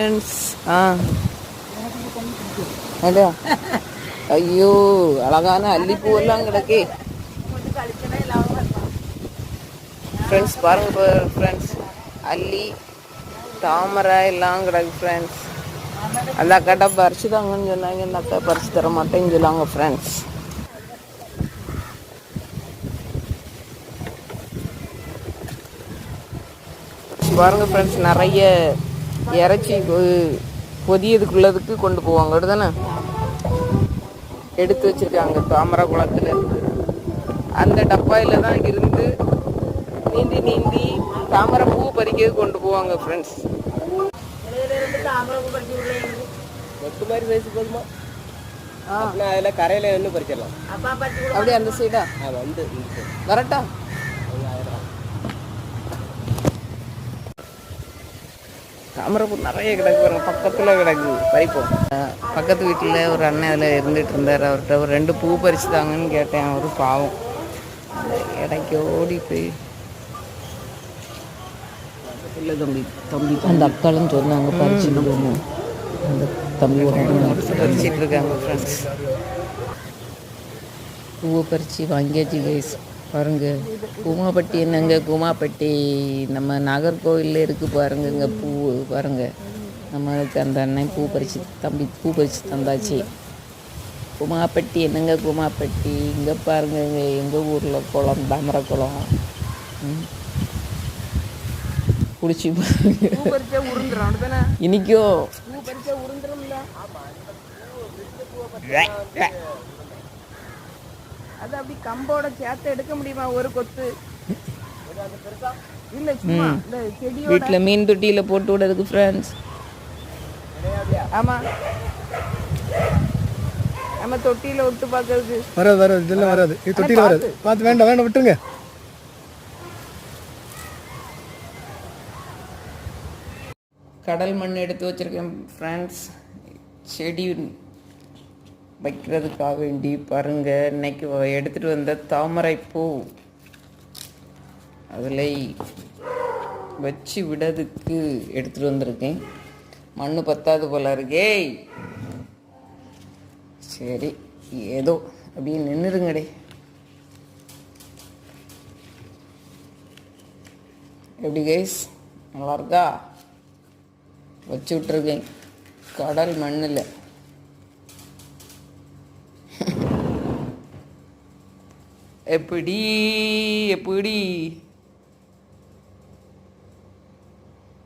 Friends ஆ. அடா. ஐயோ அழகான அல்லிப்பூவெல்லாம் கிடக்கே. ஃப்ரெண்ட்ஸ் பாருங்க ஃப்ரெண்ட்ஸ் அல்லி தாமரை எல்லாம் கிடக்கு ஃப்ரெண்ட்ஸ் அந்த அக்காட்ட பறிச்சு தாங்கன்னு சொன்னாங்க இந்த அக்கா பறிச்சு தர மாட்டேன்னு சொல்லாங்க ஃப்ரெண்ட்ஸ் பாருங்க ஃப்ரெண்ட்ஸ் நிறைய இறைச்சி பொதியதுக்குள்ளதுக்கு கொண்டு போவாங்க. அப்படிதானே? எடுத்து வச்சிருக்காங்க தாமரை குளத்துல. இருந்து அந்த டப்பாயில தான் இருந்து நீந்தி நீந்தி தாமரை பூ பறிக்க கொண்டு போவாங்க ஃப்ரெண்ட்ஸ் வெட்டு மாதிரி போதுமா? அதில் கரையில் வந்து பறிச்சிடலாம். அப்படியே அந்த சைடா வந்து. வரட்டா? தாமரைப்பூ நிறைய கிடக்கு பாருங்க பக்கத்தில் கிடக்கு. பறிப்போம் பக்கத்து வீட்டில் ஒரு அண்ணன் அதில் இருந்துட்டு இருந்தார். அவர்கிட்ட ஒரு ரெண்டு பூ பறிச்சு தாங்கன்னு கேட்டேன். அவரு பாவம். அந்த இடைக்கு ஓடி போய் இல்லை தம்பி தம்பி அந்த அக்காலும் சொன்னாங்க பறிச்சுட்டு அந்த தம்பி பறிச்சிட்டு இருக்காங்க ஃப்ரெண்ட்ஸ் பூவை பறித்து வாங்கியாச்சு கைஸ் பாருங்க. கூமாப்பட்டி என்னங்க? கூமாப்பட்டி நம்ம நாகர்கோவிலில் இருக்குது பாருங்க இங்கே பூ பாருங்க. நம்மளுக்கு அந்த அண்ணன் பூ பறித்து தம்பி பூ பறித்து தந்தாச்சு. குமாப்பட்டி என்னங்க குமாப்பட்டி? இங்கே பாருங்க இங்கே எங்கள் ஊரில் குளம் தாமரை குளம். ம். குடிச்சு பாருங்க. இனிக்கோ. அது அப்படி கம்போட சேர்த்து எடுக்க முடியுமா? ஒரு கொத்து. இல்ல சும்மா இந்த செடியோட வீட்டில் மீன் தொட்டியில் போட்டு விடுறதுக்கு ஃப்ரெண்ட்ஸ் ஆமா. நம்ம தொட்டியில விட்டு பார்க்கறதுக்கு. வராது வராது இதெல்லாம் வராது. இது தொட்டியில் வராது. பார்த்து வேண்டாம் வேண்டாம் விட்டுருங்க. கடல் மண் எடுத்து வச்சிருக்கேன் ஃப்ரெண்ட்ஸ் செடி வைக்கிறதுக்காக வேண்டி பாருங்க. இன்னைக்கு எடுத்துகிட்டு எடுத்துட்டு வந்த தாமரை பூ. அதில் வச்சு விடதுக்கு எடுத்துட்டு வந்திருக்கேன். மண்ணு பத்தாது போல இருக்கே. சரி ஏதோ அப்படியே நின்றுருங்கடே எப்படி கைஸ் நல்லா இருக்கா? வச்சு விட்ருக்கேன் கடல் மண்ணில். எப்படி எப்படி